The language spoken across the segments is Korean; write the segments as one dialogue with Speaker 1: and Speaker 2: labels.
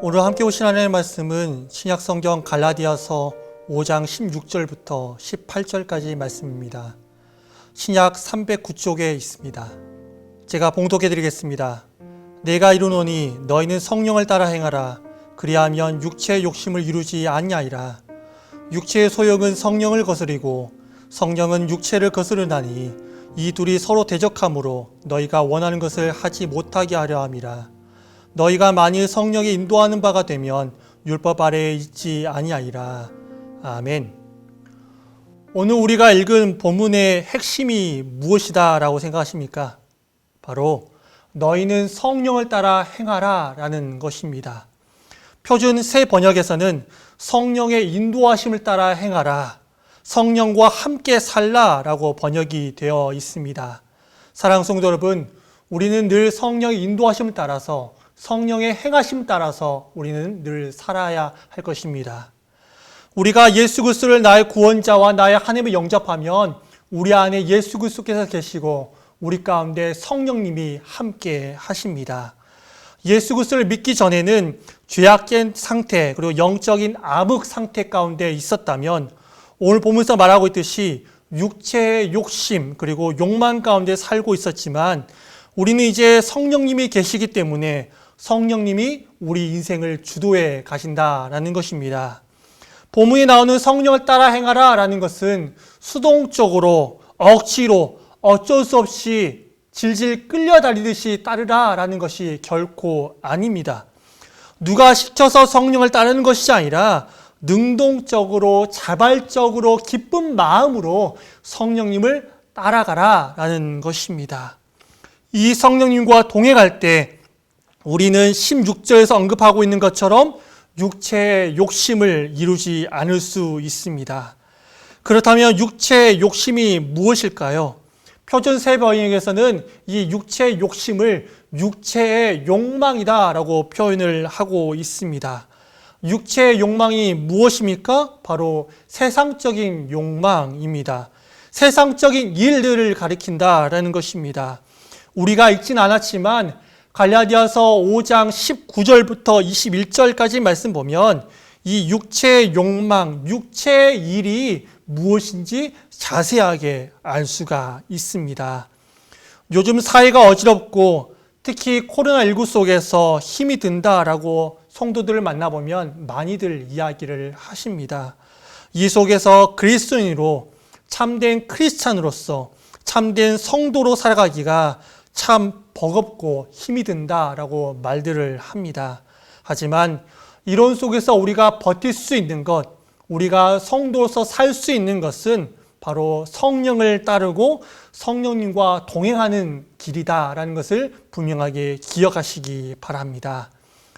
Speaker 1: 오늘 함께 오신 하나님의 말씀은 신약 성경 갈라디아서 5장 16절부터 18절까지 말씀입니다. 신약 309쪽에 있습니다. 제가 봉독해 드리겠습니다. 내가 이루노니 너희는 성령을 따라 행하라. 그리하면 육체의 욕심을 이루지 아니하리라. 육체의 소욕은 성령을 거스리고 성령은 육체를 거스르나니 이 둘이 서로 대적하므로 너희가 원하는 것을 하지 못하게 하려 함이라. 너희가 만일 성령이 인도하는 바가 되면 율법 아래에 있지 아니하리라. 아멘. 오늘 우리가 읽은 본문의 핵심이 무엇이다라고 생각하십니까? 바로 너희는 성령을 따라 행하라라는 것입니다. 표준 새 번역에서는 성령의 인도하심을 따라 행하라. 성령과 함께 살라라고 번역이 되어 있습니다. 사랑 성도 여러분, 우리는 늘 성령의 인도하심을 따라서 성령의 행하심 따라서 우리는 늘 살아야 할 것입니다. 우리가 예수 그리스도를 나의 구원자와 나의 하나님을 영접하면 우리 안에 예수 그리스도께서 계시고 우리 가운데 성령님이 함께 하십니다. 예수 그리스도를 믿기 전에는 죄악된 상태 그리고 영적인 암흑 상태 가운데 있었다면 오늘 보면서 말하고 있듯이 육체의 욕심 그리고 욕망 가운데 살고 있었지만 우리는 이제 성령님이 계시기 때문에 성령님이 우리 인생을 주도해 가신다라는 것입니다. 본문에 나오는 성령을 따라 행하라 라는 것은 수동적으로 억지로 어쩔 수 없이 질질 끌려다니듯이 따르라 라는 것이 결코 아닙니다. 누가 시켜서 성령을 따르는 것이 아니라 능동적으로 자발적으로 기쁜 마음으로 성령님을 따라가라 라는 것입니다. 이 성령님과 동행할 때 우리는 16절에서 언급하고 있는 것처럼 육체의 욕심을 이루지 않을 수 있습니다. 그렇다면 육체의 욕심이 무엇일까요? 표준 세번역에서는 이 육체의 욕심을 육체의 욕망이다라고 표현을 하고 있습니다. 육체의 욕망이 무엇입니까? 바로 세상적인 욕망입니다. 세상적인 일들을 가리킨다라는 것입니다. 우리가 읽진 않았지만 갈라디아서 5장 19절부터 21절까지 말씀 보면 이 육체의 욕망, 육체의 일이 무엇인지 자세하게 알 수가 있습니다. 요즘 사회가 어지럽고 특히 코로나19 속에서 힘이 든다라고 성도들을 만나보면 많이들 이야기를 하십니다. 이 속에서 그리스도인으로 참된 크리스찬으로서 참된 성도로 살아가기가 참 버겁고 힘이 든다라고 말들을 합니다. 하지만 이런 속에서 우리가 버틸 수 있는 것, 우리가 성도로서 살 수 있는 것은 바로 성령을 따르고 성령님과 동행하는 길이다라는 것을 분명하게 기억하시기 바랍니다.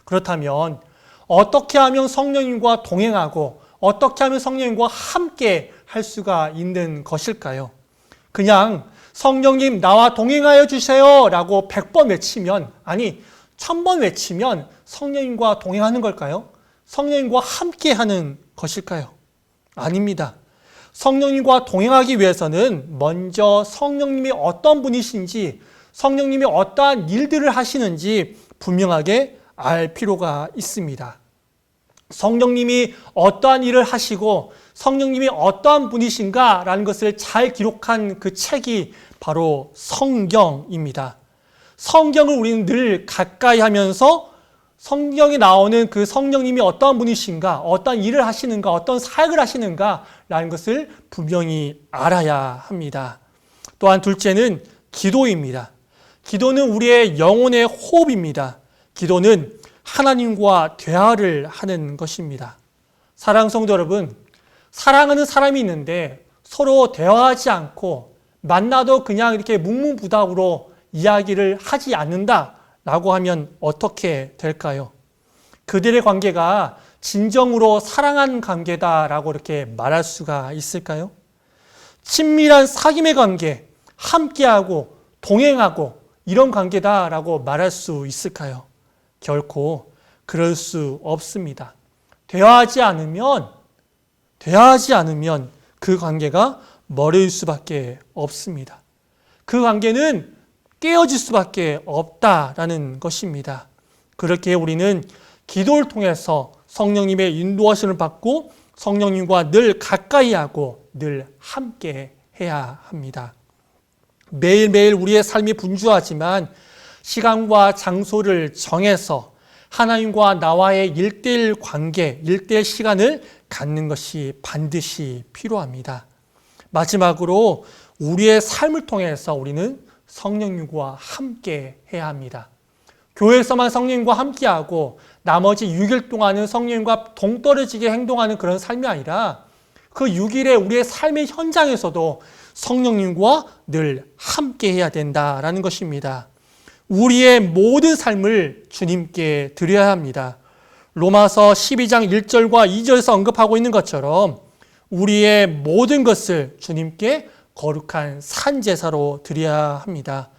Speaker 1: 그렇다면 어떻게 하면 성령님과 동행하고 어떻게 하면 성령님과 함께 할 수가 있는 것일까요? 그냥 성령님 나와 동행하여 주세요 라고 100번 외치면 아니 1000번 외치면 성령님과 동행하는 걸까요? 성령님과 함께 하는 것일까요? 아닙니다. 성령님과 동행하기 위해서는 먼저 성령님이 어떤 분이신지 성령님이 어떠한 일들을 하시는지 분명하게 알 필요가 있습니다. 성령님이 어떠한 일을 하시고 성령님이 어떠한 분이신가라는 것을 잘 기록한 그 책이 바로 성경입니다. 성경을 우리는 늘 가까이 하면서 성경에 나오는 그 성령님이 어떠한 분이신가, 어떠한 일을 하시는가, 어떤 사역을 하시는가라는 것을 분명히 알아야 합니다. 또한 둘째는 기도입니다. 기도는 우리의 영혼의 호흡입니다. 기도는 하나님과 대화를 하는 것입니다. 사랑 성도 여러분, 사랑하는 사람이 있는데 서로 대화하지 않고 만나도 그냥 이렇게 묵묵부답으로 이야기를 하지 않는다라고 하면 어떻게 될까요? 그들의 관계가 진정으로 사랑한 관계다라고 이렇게 말할 수가 있을까요? 친밀한 사귐의 관계, 함께하고 동행하고 이런 관계다라고 말할 수 있을까요? 결코 그럴 수 없습니다. 대화하지 않으면 대화하지 않으면 그 관계가 멀어질 수밖에 없습니다. 그 관계는 깨어질 수밖에 없다라는 것입니다. 그렇게 우리는 기도를 통해서 성령님의 인도하심을 받고 성령님과 늘 가까이 하고 늘 함께 해야 합니다. 매일매일 우리의 삶이 분주하지만 시간과 장소를 정해서 하나님과 나와의 일대일 관계, 일대일 시간을 갖는 것이 반드시 필요합니다. 마지막으로 우리의 삶을 통해서 우리는 성령님과 함께 해야 합니다. 교회에서만 성령님과 함께하고 나머지 6일 동안은 성령님과 동떨어지게 행동하는 그런 삶이 아니라 그 6일에 우리의 삶의 현장에서도 성령님과 늘 함께 해야 된다라는 것입니다. 우리의 모든 삶을 주님께 드려야 합니다. 로마서 12장 1절과 2절에서 언급하고 있는 것처럼 우리의 모든 것을 주님께 거룩한 산 제사로 드려야 합니다.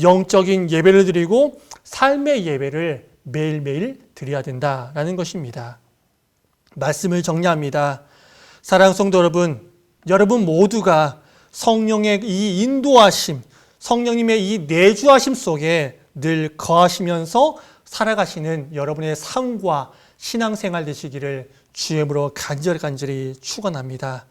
Speaker 1: 영적인 예배를 드리고 삶의 예배를 매일매일 드려야 된다라는 것입니다. 말씀을 정리합니다. 사랑 성도 여러분, 여러분 모두가 성령의 이 인도하심, 성령님의 이 내주하심 속에 늘 거하시면서 살아가시는 여러분의 삶과 신앙생활 되시기를 주임으로 간절히 간절히 축원합니다.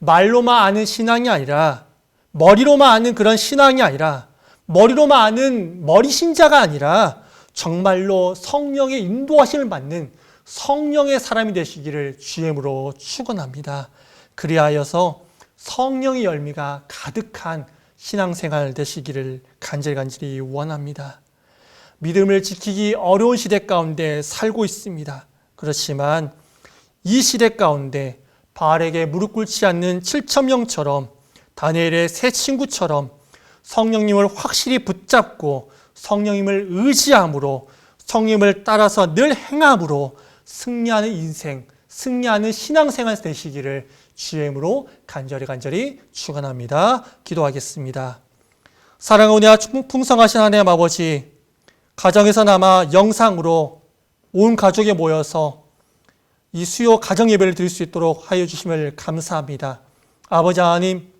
Speaker 1: 말로만 아는 신앙이 아니라 머리로만 아는 그런 신앙이 아니라 머리로만 아는 머리 신자가 아니라 정말로 성령의 인도하심을 받는 성령의 사람이 되시기를 주임으로 축원합니다. 그리하여서 성령의 열매가 가득한 신앙생활 되시기를 간절히 간절히 원합니다. 믿음을 지키기 어려운 시대 가운데 살고 있습니다. 그렇지만 이 시대 가운데 바알에게 무릎 꿇지 않는 7천 명처럼 다니엘의 세 친구처럼 성령님을 확실히 붙잡고 성령님을 의지함으로 성령님을 따라서 늘 행함으로 승리하는 인생, 승리하는 신앙생활 되시기를 주임으로 간절히 간절히 축원합니다. 기도하겠습니다. 사랑하고 내가 풍성하신 하나님 아버지 가정에서나마 영상으로 온 가족이 모여서 이 수요 가정 예배를 드릴 수 있도록 하여 주심을 감사합니다. 아버지 하나님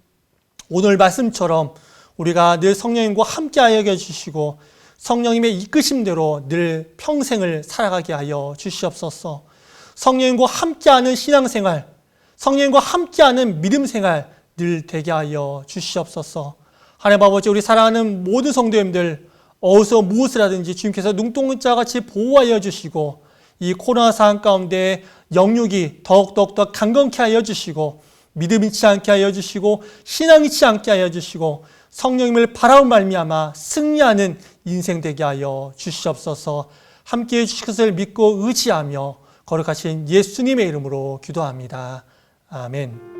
Speaker 1: 오늘 말씀처럼 우리가 늘 성령님과 함께 하여 주시고 성령님의 이끄심대로 늘 평생을 살아가게 하여 주시옵소서. 성령님과 함께하는 신앙생활, 성령님과 함께하는 믿음생활 늘 되게 하여 주시옵소서. 하나님 아버지 우리 사랑하는 모든 성도님들 어디서 무엇을 하든지 주님께서 눈동자 같이 보호하여 주시고 이 코로나 상황 가운데 영육이 더욱더욱 더 강건케 하여 주시고 믿음 잃지 않게 하여 주시고 신앙 잃지 않게 하여 주시고 성령님을 바라온 말미암아 승리하는 인생 되게 하여 주시옵소서 함께해 주실 것을 믿고 의지하며 거룩하신 예수님의 이름으로 기도합니다. 아멘.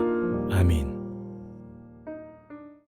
Speaker 2: 아멘.